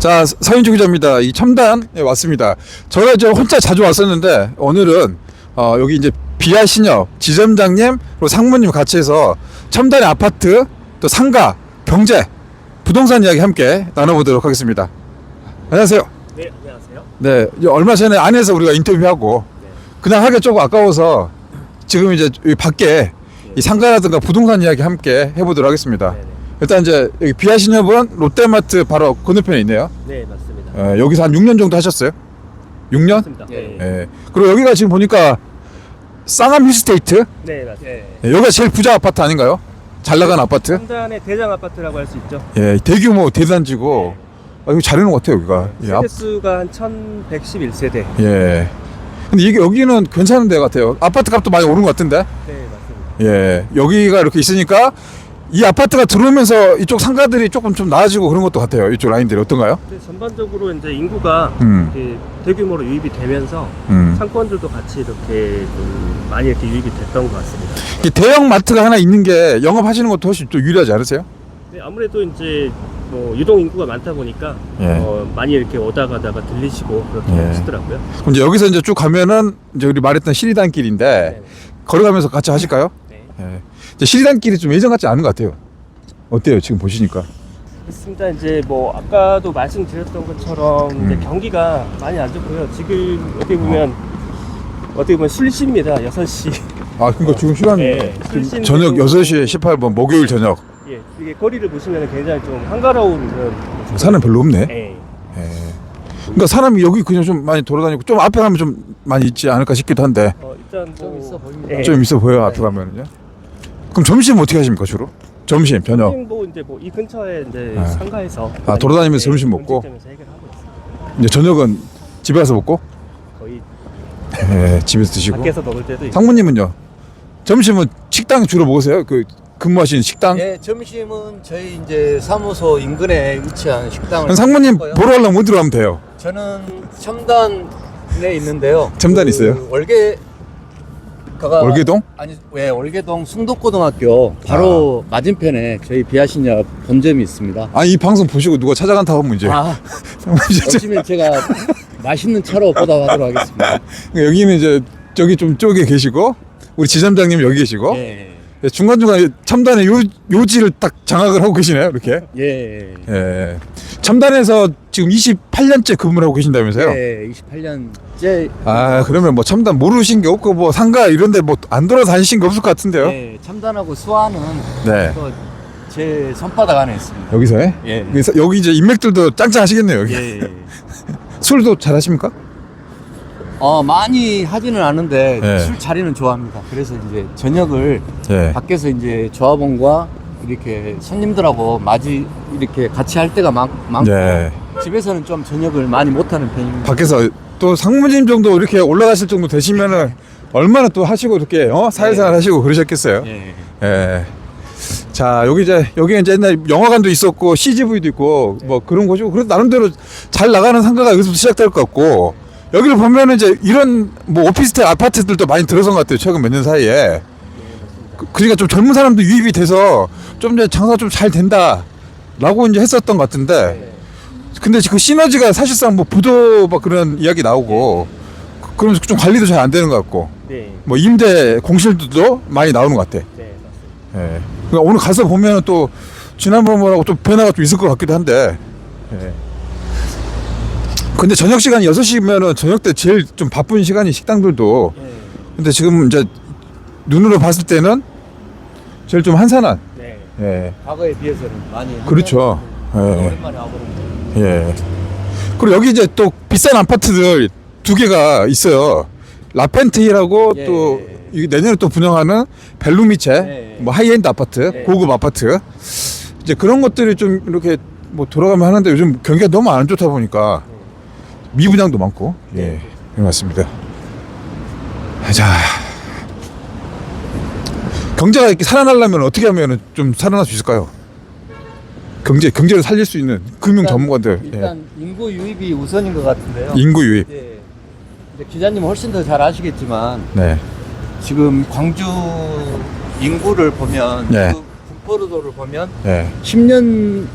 자, 서인주 기자입니다. 이 첨단에 왔습니다. 저가 이제 혼자 자주 왔었는데 오늘은 어, 여기 이제 비아 신협 지점장님 그리고 상무님 같이 해서 첨단의 아파트 또 상가 경제 부동산 이야기 함께 나눠보도록 하겠습니다. 안녕하세요. 네, 안녕하세요. 네, 얼마 전에 안에서 우리가 인터뷰하고 그냥 하기 조금 아까워서 지금 이제 밖에 이 상가라든가 부동산 이야기 함께 해보도록 하겠습니다. 네 네. 일단 이제 여기 비아 신협은 롯데마트 바로 건너편에 있네요. 네, 맞습니다. 예, 여기서 한 6년 정도 하셨어요? 6년? 맞습니다. 네, 예. 그리고 여기가 지금 보니까 쌍암 힐스테이트? 네, 맞습니다. 예, 여기가 제일 부자 아파트 아닌가요? 잘 나간 아파트? 삼단의 대장 아파트라고 할 수 있죠. 예, 대규모 대단지고 아, 이거 잘해놓은 것 같아요 여기가. 예, 앞- 세대 수가 한 1,111세대. 예. 근데 이게 여기는 괜찮은 데 같아요. 아파트 값도 많이 오른 것 같은데. 네, 맞습니다. 예. 여기가 이렇게 있으니까 이 아파트가 들어오면서 이쪽 상가들이 조금 좀 나아지고 그런 것도 같아요. 이쪽 라인들이 어떤가요? 근데 전반적으로 이제 인구가 음. 이렇게 대규모로 유입이 되면서 음. 상권들도 같이 이렇게 좀 많이 이렇게 유입이 됐던 것 같습니다. 이 대형 마트가 하나 있는 게 영업하시는 것도 훨씬 좀 유리하지 않으세요? 네, 아무래도 이제 뭐 유동 인구가 많다 보니까 예. 어, 많이 이렇게 오다 가다가 들리시고 그렇게 예. 하시더라고요. 그럼 이제 여기서 이제 쭉 가면은 이제 우리 말했던 시리단길인데 네. 걸어가면서 같이 하실까요? 네. 예. 이제 시리단길이 좀 예전 같지 않은 것 같아요. 어때요? 지금 보시니까. 그렇습니다. 이제 뭐 아까도 말씀드렸던 것처럼 이제 음. 경기가 많이 안 좋고요. 지금 어떻게 보면 어 떻게 보면 술시입니다. 6시. 아, 그러니까 지금 시간이 네, 지금 출신 저녁 되고- 6시 18분 목요일 저녁. 예. 이게 거리를 보시면 굉장히 좀 한가로운 그런. 사람 별로 없네. 예. 예. 그러니까 사람이 여기 그냥 좀 많이 돌아다니고 좀 앞에 가면 좀 많이 있지 않을까 싶기도 한데 어, 일단 좀 뭐- 있어 보입니다. 예. 좀 있어 보여요 앞에 가면은요. 그럼 점심 어떻게 하십니까 주로? 점심 저녁. 지금 뭐 이제 뭐 이 근처에 이제 아. 상가에서 아, 돌아다니면서 예, 점심 먹고? 음식점에서 해결하고 있습니다. 이제 저녁은 집에 가서 먹고 거의 예, 집에서 드시고. 밖에서 먹을 때도 있고. 상무님은요? 점심은 식당 주로 먹으세요? 그 근무하시는 식당? 예, 점심은 저희 이제 사무소 인근에 위치한 식당을 상무님 먹고요. 보러 가려면 어디로 가면 돼요? 저는 첨단에 있는데요. 첨단 그 있어요? 월계 가가 월계동? 아니, 예, 월계동 숭덕고등학교 바로 아. 맞은편에 저희 비아신협 본점이 있습니다. 아니 이 방송 보시고 누가 찾아간다고 하면 이제 아, 오시면 제가 맛있는 차로 보답하도록 하겠습니다. 여기는 이제 저기 좀 쪽에 계시고 우리 지점장님 여기 계시고 예, 예, 중간중간에 첨단의 요, 요지를 딱 장악을 하고 계시네요 이렇게 예, 예. 예. 첨단에서 지금 28년째 근무를 하고 계신다면서요? 예, 28년째. 아 그러면 뭐 첨단 모르신 게 없고 뭐 상가 이런 데 뭐 안 돌아다니신 게 없을 것 같은데요? 예, 첨단하고 수아는 네 또 제 손바닥 안에 있습니다. 여기서 해? 예. 그래서 여기 이제 인맥들도 짱짱하시겠네요 여기 예, 예. 술도 잘하십니까? 어 많이 하지는 않은데 예. 술 자리는 좋아합니다. 그래서 이제 저녁을 예. 밖에서 이제 조합원과 이렇게 손님들하고 맞이 이렇게 같이 할 때가 많, 많고 예. 집에서는 좀 저녁을 많이 못 하는 편입니다. 밖에서 또 상무님 정도 이렇게 올라가실 정도 되시면은 얼마나 또 하시고 이렇게 어 사회생활 예. 하시고 그러셨겠어요. 예. 예. 자 여기 이제 여기 이제 옛날 영화관도 있었고 CGV도 있고 뭐 그런 곳이고 그래도 나름대로 잘 나가는 상가가 여기서 시작될 것 같고 여기를 보면은 이제 이런 뭐 오피스텔 아파트들도 많이 들어선 것 같아요 최근 몇 년 사이에 그- 그러니까 좀 젊은 사람도 유입이 돼서 좀 이제 장사 좀 잘 된다라고 이제 했었던 것 같은데 근데 그 시너지가 사실상 뭐 부도 막 그런 이야기 나오고 그- 그러면서 좀 관리도 잘 안 되는 것 같고 네. 뭐 임대 공실도 많이 나오는 것 같아. 네, 맞습니다. 예. 그러니까 오늘 가서 보면 또 지난번하고 좀 변화가 좀 있을 것 같기도 한데. 예. 근데 저녁 시간이 6시면은 저녁 때 제일 좀 바쁜 시간이 식당들도. 예. 근데 지금 이제 눈으로 봤을 때는 제일 좀 한산한. 네. 예. 과거에 비해서는 많이 그렇죠. 예. 오랜만에 와보는 예. 그리고 여기 이제 또 비싼 아파트들 두 개가 있어요. 라펜트힐하고 예. 또이 내년에 또 분양하는 벨루미체 예. 뭐 하이엔드 아파트, 예. 고급 아파트 이제 그런 것들이 좀 이렇게 뭐 돌아가면 하는데 요즘 경기가 너무 안 좋다 보니까 미분양도 많고 예, 예 맞습니다. 자 경제가 이렇게 살아나려면 어떻게 하면 좀 살아날 수 있을까요? 경제 경제를 살릴 수 있는 금융 일단- 전문가들 예. 일단 인구 유입이 우선인 것 같은데요. 인구 유입 예. 근데 기자님 훨씬 더 잘 아시겠지만 네 지금 광주 인구를 보면 네. 그 분포도를 보면 네. 10년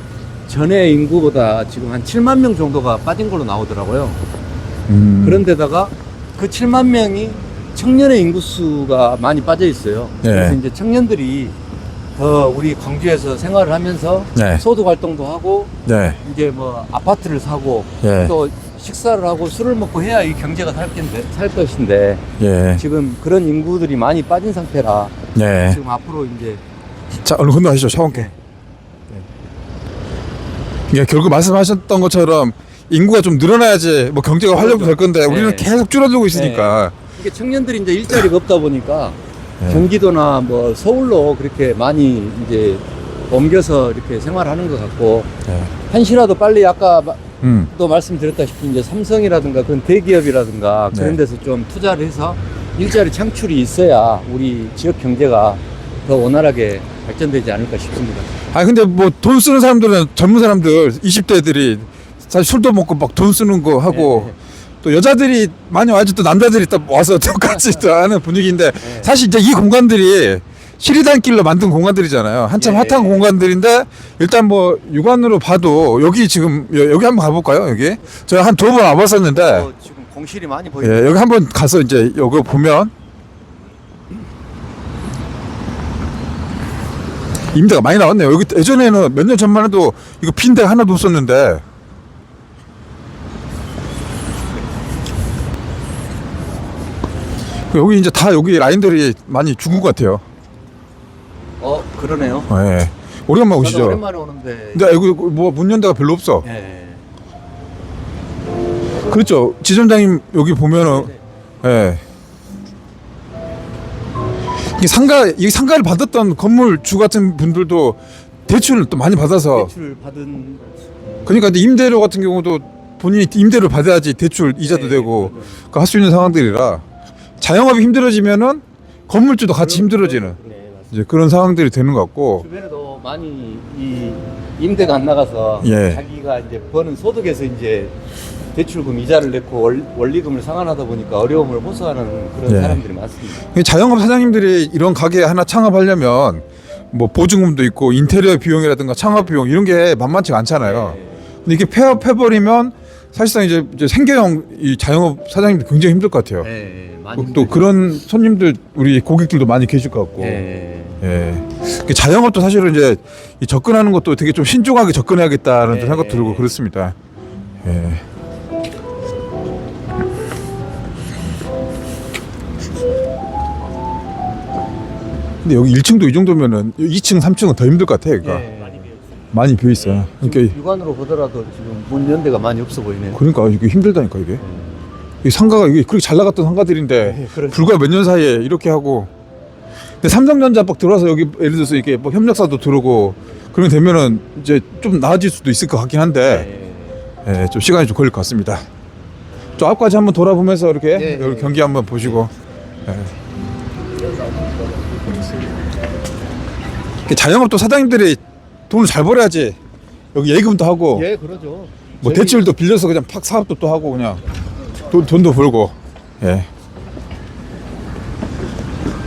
전에 인구보다 지금 한 7만 명 정도가 빠진 걸로 나오더라고요. 음. 그런데다가 그 7만 명이 청년의 인구수가 많이 빠져 있어요. 네. 그래서 이제 청년들이 더 우리 광주에서 생활을 하면서 네. 소득 활동도 하고 네. 이제 뭐 아파트를 사고 예. 또 식사를 하고 술을 먹고 해야 이 경제가 살 건데 살 것인데 예. 지금 그런 인구들이 많이 빠진 상태라 네. 지금 앞으로 이제 자, 얼른 건너가시죠. 차원께. 예, 결국 말씀하셨던 것처럼 인구가 좀 늘어나야지 뭐 경제가 활력도 될 건데 우리는 네. 계속 줄어들고 있으니까. 이게 청년들이 이제 일자리가 없다 보니까 네. 경기도나 뭐 서울로 그렇게 많이 이제 옮겨서 이렇게 생활하는 것 같고 네. 한시라도 빨리 아까 마- 음. 또 말씀드렸다시피 이제 삼성이라든가 그런 대기업이라든가 그런 네. 데서 좀 투자를 해서 일자리 창출이 있어야 우리 지역 경제가 더 원활하게 발전되지 않을까 싶습니다. 아 근데 뭐 돈 쓰는 사람들은 젊은 사람들 20대들이 사실 술도 먹고 막 돈 쓰는 거 하고 네, 네. 또 여자들이 많이 와야지 또 남자들이 또 와서 똑같이 또 하는 분위기인데 네. 사실 이제 이 공간들이 시리단길로 만든 공간들이잖아요. 한참 예. 핫한 공간들인데 일단 뭐 육안으로 봐도 여기 지금 여- 여기 한번 가볼까요? 여기 제가 한 두 번 와봤었는데 어, 지금 공실이 많이 보입니다. 예, 여기 한번 가서 이제 여기 보면 임대가 많이 나왔네요. 여기 예전에는 몇 년 전만 해도 이거 빈 데가 하나도 없었는데 여기 이제 다 여기 라인들이 많이 죽은 것 같아요. 어 그러네요. 예. 저도 오시죠. 오랜만에 오는데. 근데 여기 뭐문 연대가 별로 없어. 예. 그렇죠. 지점장님 여기 보면은 예. 이 상가 이 상가를 받았던 건물 주 같은 분들도 대출을 또 많이 받아서 대출 받은 그러니까 근데 임대료 같은 경우도 본인이 임대료 받아야지 대출 이자도 네, 되고 그렇죠. 할수 있는 상황들이라 자영업이 힘들어지면은 건물주도 같이 힘들어지는 네, 맞습니다. 이제 그런 상황들이 되는 것 같고 주변에도 많이 이 임대가 안 나가서 예. 자기가 이제 버는 소득에서 이제 대출금 이자를 냈고 월, 원리금을 상환하다 보니까 어려움을 호소하는 그런 예. 사람들이 많습니다. 이 자영업 사장님들이 이런 가게 하나 창업하려면 뭐 보증금도 있고 인테리어 비용이라든가 창업 비용 이런 게 만만치 가 않잖아요. 근데 이게 폐업해 버리면 사실상 이제, 이제 생계형 이 자영업 사장님들 굉장히 힘들 것 같아요. 예, 많이 또 힘들죠. 그런 손님들 우리 고객들도 많이 계실 것 같고. 예. 예. 그 자영업도 사실은 이제 이 접근하는 것도 되게 좀 신중하게 접근해야겠다는 예. 생각 들고 그렇습니다. 예. 근데 여기 1층도 이 정도면은 2층, 3층은 더 힘들 것 같아, 그러니까. 예. 많이 비어 있어요. 그러니까 육안으로 보더라도 지금 문 연대가 많이 없어 보이네요. 그러니까 이게 힘들다니까 이게. 이 상가가 이게 그렇게 잘 나갔던 상가들인데 네, 그렇죠. 불과 몇 년 사이에 이렇게 하고. 근데 삼성전자 막 들어와서 여기 예를 들어서 이게 뭐 협력사도 들어오고 게 되면은 이제 좀 나아질 수도 있을 것 같긴 한데 예. 예, 좀 시간이 좀 걸릴 것 같습니다. 저 앞까지 한번 돌아보면서 이렇게 네, 여기 네. 경기 한번 보시고. 예. 자영업도 사장님들이 돈을 잘 벌어야지 여기 예금도 하고 예, 그러죠. 뭐 저희- 대출도 빌려서 그냥 팍 사업도 또 하고 그냥 돈, 돈도 벌고 예.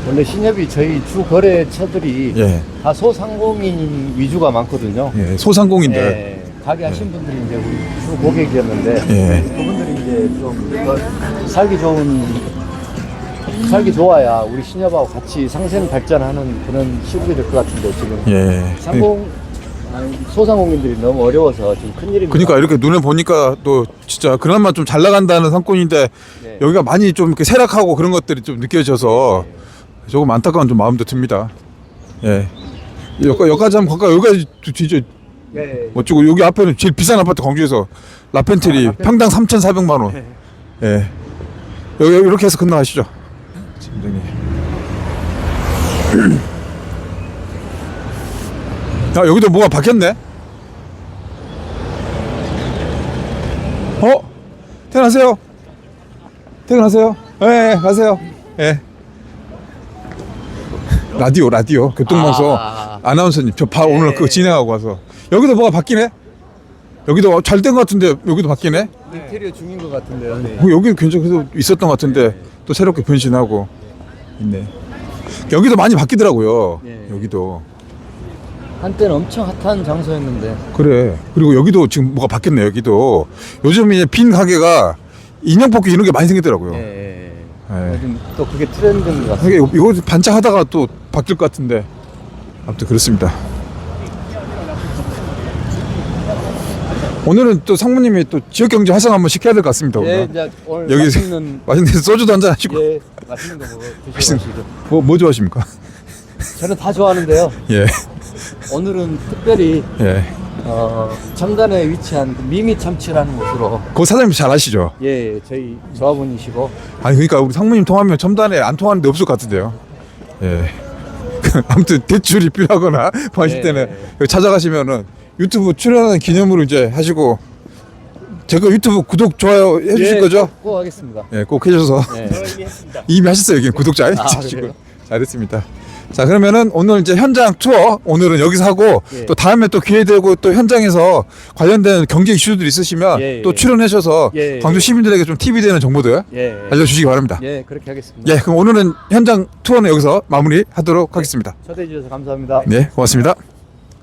원래 신협이 저희 주 거래처들이 예. 다 소상공인 위주가 많거든요. 예. 소상공인들 예, 가게 하신 분들이 이제 우리 주 고객이었는데 예. 그분들이 이제 좀더 살기 좋은 살기 좋아야 우리 신협하고 같이 상생 발전하는 그런 시국이 될 것 같은데 지금 예. 상공 아니, 소상공인들이 너무 어려워서 지금 큰일입니다. 그러니까 이렇게 눈에 보니까 또 진짜 그나마 좀 잘 나간다는 상권인데 네. 여기가 많이 좀 이렇게 세락하고 그런 것들이 좀 느껴져서 조금 안타까운 좀 마음도 듭니다. 예. 여기, 여기까지 한번 갈까요? 여기까지 진짜 예, 멋지고 여기 앞에는 제일 비싼 아파트 광주에서 라펜트리 아, 라펜트리. 평당 3,400만 원. 예. 여기 여기 이렇게 해서 건너가시죠. 팀장님. 아 여기도 뭐가 바뀌었네. 어? 퇴근하세요. 퇴근하세요. 예, 예, 가세요. 예. 라디오 라디오 교통방송 아. 아나운서님 저 바, 오늘 네. 그거 진행하고 와서 여기도 뭐가 바뀌네. 여기도 잘 된 것 같은데 여기도 바뀌네. 인테리어 중인 것 같은데요. 네. 어, 여기는 굉장히 그래도 있었던 것 같은데 또 새롭게 변신하고 있네. 여기도 많이 바뀌더라고요. 네. 여기도 한때는 엄청 핫한 장소였는데 그래. 그리고 여기도 지금 뭐가 바뀌었네. 여기도 요즘 이제 빈 가게가 인형 뽑기 이런 게 많이 생겼더라고요. 예, 예, 예. 예. 요즘 또 그게 트렌드인 것 같습니다. 이게 이거 반짝하다가 또 바뀔 것 같은데. 아무튼 그렇습니다. 오늘은 또 상무님이 또 지역 경제 활성 한번 시켜야 될 것 같습니다. 예, 오늘. 이제 오늘 여기 맛있는 맛있는 소주도 한잔 하시고. 예, 맛있는 거 먹어 맛있는- 드시고 뭐, 뭐 좋아하십니까? 저는 다 좋아하는데요. 예. 오늘은 특별히 예. 어, 청단에 위치한 그 미미 참치라는 곳으로 그 사장님 잘 아시죠? 예, 저희 조합원이시고 아니 그러니까 우리 상무님 통하면 첨단에 안 통하는 데 없을 것 같은데요. 예. 아무튼 대출이 필요하거나 뭐 하실 예, 때는 예. 여기 찾아가시면은 유튜브 출연하는 기념으로 이제 하시고 제가 유튜브 구독 좋아요 해주실 예, 거죠? 꼭, 꼭 하겠습니다. 예, 꼭 해주셔서 예. 저는 이미 하셨어요 여기 구독자 아, 그래요? 잘했습니다. 자 그러면은 오늘 이제 현장 투어 오늘은 여기서 하고 예. 또 다음에 또 기회 되고 또 현장에서 관련된 경제 이슈들 있으시면 예, 또 예. 출연하셔서 예, 광주 예. 시민들에게 좀 팁이 되는 정보들 예. 알려주시기 바랍니다. 예, 그렇게 하겠습니다. 예, 그럼 오늘은 현장 투어는 여기서 마무리하도록 하겠습니다. 초대해 주셔서 감사합니다. 네, 고맙습니다.